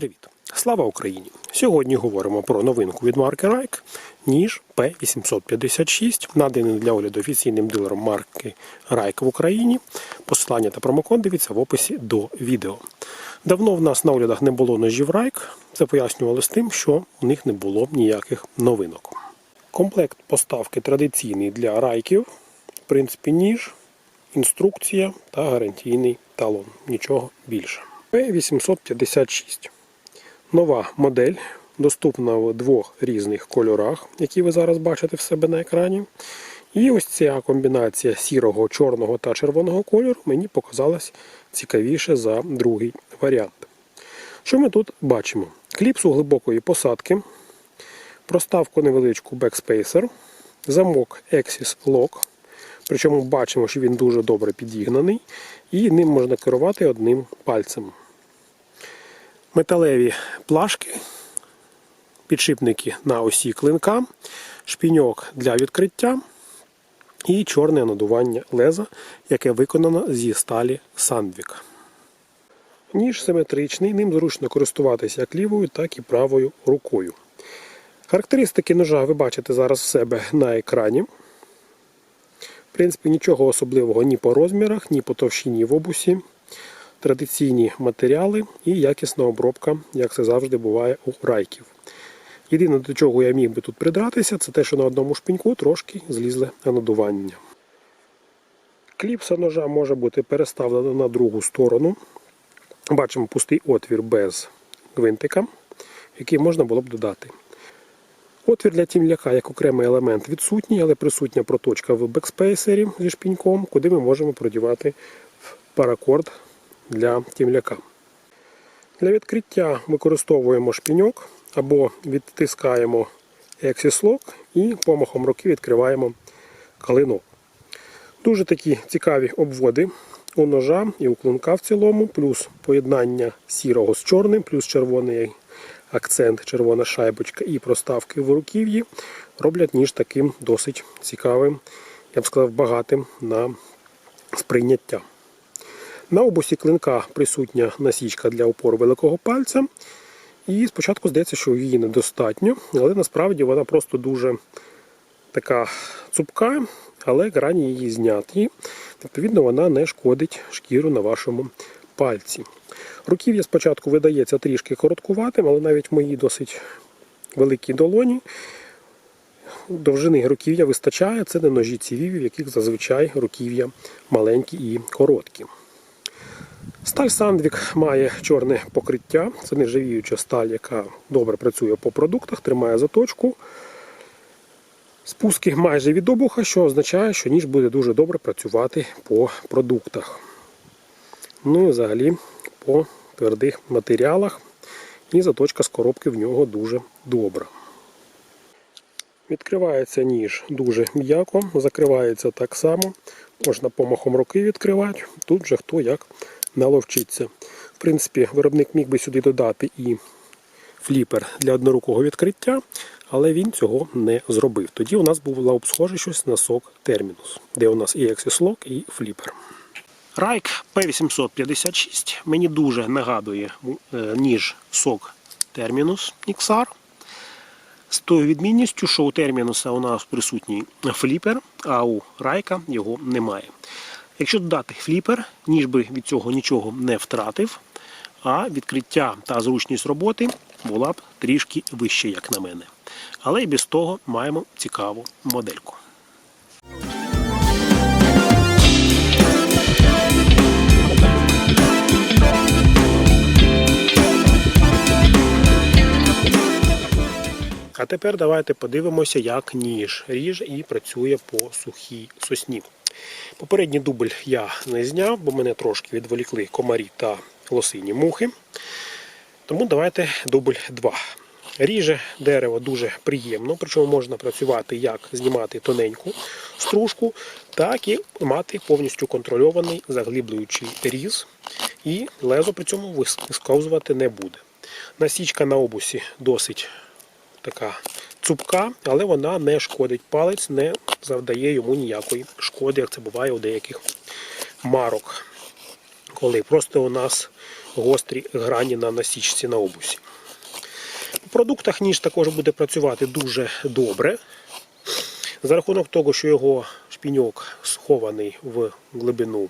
Привіт! Слава Україні! Сьогодні говоримо про новинку від марки Rike ніж P856, наданий для огляду офіційним дилером марки Rike в Україні. Посилання та промокод дивіться в описі до відео. Давно в нас на оглядах не було ножів Rike. Це пояснювали з тим, що у них не було ніяких новинок. Комплект поставки традиційний для райків. В принципі, ніж, інструкція та гарантійний талон. Нічого більше. P856. Нова модель, доступна в двох різних кольорах, які ви зараз бачите в себе на екрані. І ось ця комбінація сірого, чорного та червоного кольору мені показалась цікавіше за другий варіант. Що ми тут бачимо? Кліпсу глибокої посадки, проставку невеличку Backspacer, замок Axis Lock. Причому бачимо, що він дуже добре підігнаний, і ним можна керувати одним пальцем. Металеві плашки, підшипники на осі клинка, шпіньок для відкриття і чорне надування леза, яке виконано зі сталі Sandvik. Ніж симетричний, ним зручно користуватися як лівою, так і правою рукою. Характеристики ножа ви бачите зараз в себе на екрані. В принципі, нічого особливого ні по розмірах, ні по товщині в обусі. Традиційні матеріали і якісна обробка, як це завжди буває у райків. Єдине, до чого я міг би тут придратися, це те, що на одному шпіньку трошки злізле анодування. Кліпса ножа може бути переставлена на другу сторону. Бачимо пустий отвір без гвинтика, який можна було б додати. Отвір для тімляка як окремий елемент відсутній, але присутня проточка в бекспейсері зі шпіньком, куди ми можемо продівати паракорд для тімляка. Для відкриття використовуємо шпіньок або відтискаємо Lock і помахом руки відкриваємо калинок. Дуже такі цікаві обводи у ножа і у клунка в цілому, плюс поєднання сірого з чорним, плюс червоний акцент, червона шайбочка і проставки в руків'ї роблять ніж таким досить цікавим, я б сказав, багатим на сприйняття. На обусі клинка присутня насічка для опору великого пальця. І спочатку здається, що її недостатньо, але насправді вона просто дуже така цупка, але грані її зняті. Відповідно, вона не шкодить шкіру на вашому пальці. Руків'я спочатку видається трішки короткуватим, але навіть в моїй досить великій долоні довжини руків'я вистачає. Це не ножі цівів, в яких зазвичай руків'я маленькі і короткі. Сталь Сандвік має чорне покриття. Це нержавіюча сталь, яка добре працює по продуктах, тримає заточку. Спуски майже від обуха, що означає, що ніж буде дуже добре працювати по продуктах. Ну і взагалі по твердих матеріалах. І заточка з коробки в нього дуже добра. Відкривається ніж дуже м'яко, закривається так само. Можна помахом руки відкривати. Тут вже хто як наловчиться. В принципі, виробник міг би сюди додати і фліпер для однорукого відкриття, але він цього не зробив. Тоді у нас було б схоже щось на сок Terminus, де у нас і Lock, і фліпер. Райк P856 мені дуже нагадує е, ніж сок Terminus XR. З тою відмінністю, що у Термінуса у нас присутній фліпер, а у Райка його немає. Якщо додати фліпер, ніж би від цього нічого не втратив, а відкриття та зручність роботи була б трішки вище, як на мене. Але і без того маємо цікаву модельку. А тепер давайте подивимося, як ніж ріже і працює по сухій сосні. Попередній дубль я не зняв, бо мене трошки відволікли комарі та лосині мухи. Тому давайте дубль 2. Ріже дерево дуже приємно, причому можна працювати як знімати тоненьку стружку, так і мати повністю контрольований заглиблюючий різ, і лезо при цьому висковзувати не буде. Насічка на обусі досить така цупка, але вона не шкодить палець, не завдає йому ніякої шкоди, як це буває у деяких марок. коли просто у нас гострі грані на насічці на обусі. У продуктах ніж також буде працювати дуже добре. За рахунок того, що його шпіньок схований в глибину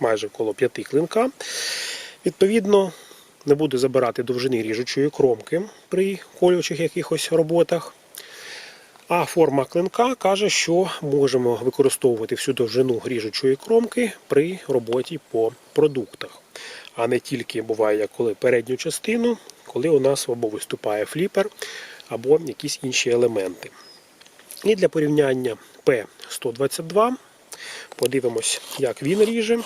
майже коло п'яти клинка, відповідно, не буде забирати довжини ріжучої кромки при колючих якихось роботах. А форма клинка каже, що можемо використовувати всю довжину ріжучої кромки при роботі по продуктах. А не тільки буває, коли передню частину, коли у нас або виступає фліпер, або якісь інші елементи. І для порівняння P122 подивимось, як він ріже.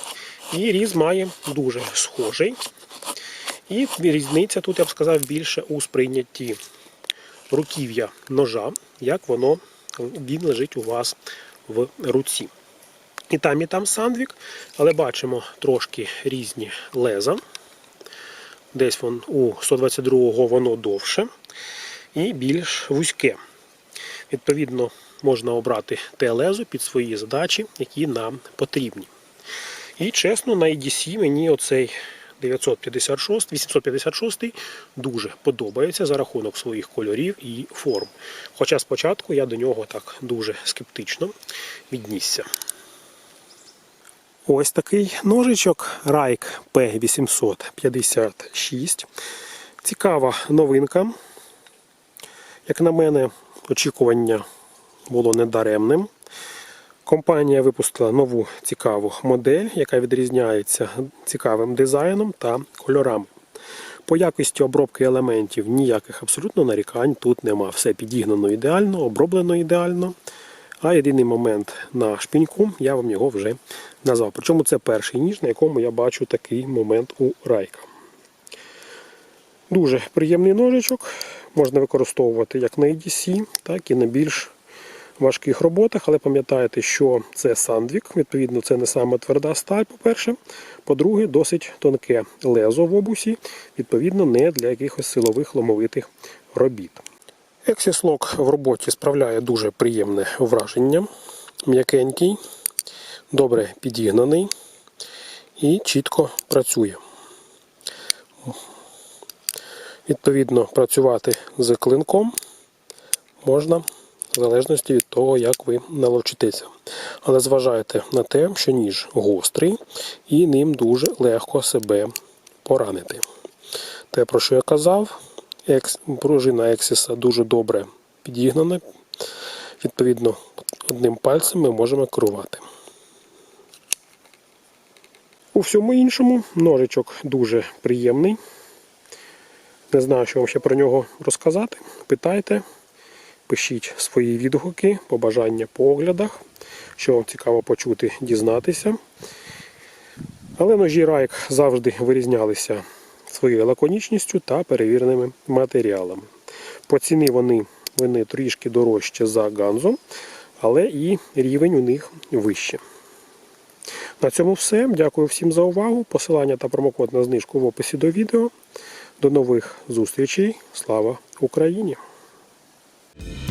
І різ має дуже схожий. І різниця тут, я б сказав, більше у сприйнятті руків'я ножа, як воно він лежить у вас в руці. І там, і там сандвік, але бачимо трошки різні леза. Десь вон, у 122-го воно довше і більш вузьке. Відповідно, можна обрати те лезо під свої задачі, які нам потрібні. І чесно, на EDC мені оцей 956, 856 дуже подобається за рахунок своїх кольорів і форм. Хоча спочатку я до нього так дуже скептично віднісся. Ось такий ножичок Райк P856. Цікава новинка. Як на мене, очікування було недаремним. Компанія випустила нову цікаву модель, яка відрізняється цікавим дизайном та кольорами. По якості обробки елементів ніяких абсолютно нарікань тут нема. Все підігнано ідеально, оброблено ідеально. А єдиний момент на шпіньку, я вам його вже назвав. Причому це перший ніж, на якому я бачу такий момент у райка. Дуже приємний ножичок. Можна використовувати як на EDC, так і на більш важких роботах, але пам'ятайте, що це сандвік, відповідно, це не саме тверда сталь, по-перше. По-друге, досить тонке лезо в обусі, відповідно, не для якихось силових ломовитих робіт. Ексіслок в роботі справляє дуже приємне враження, м'якенький, добре підігнаний і чітко працює. Відповідно, працювати з клинком можна залежності від того, як ви наловчитеся. Але зважайте на те, що ніж гострий і ним дуже легко себе поранити. Те, про що я казав, екс, пружина Ексіса дуже добре підігнана. Відповідно, одним пальцем ми можемо керувати. У всьому іншому ножичок дуже приємний. Не знаю, що вам ще про нього розказати. Питайте, пишіть свої відгуки, побажання по оглядах, що вам цікаво почути, дізнатися. Але ножі Райк завжди вирізнялися своєю лаконічністю та перевіреними матеріалами. По ціні вони, вони трішки дорожче за ганзом, але і рівень у них вище. На цьому все. Дякую всім за увагу. Посилання та промокод на знижку в описі до відео. До нових зустрічей. Слава Україні! you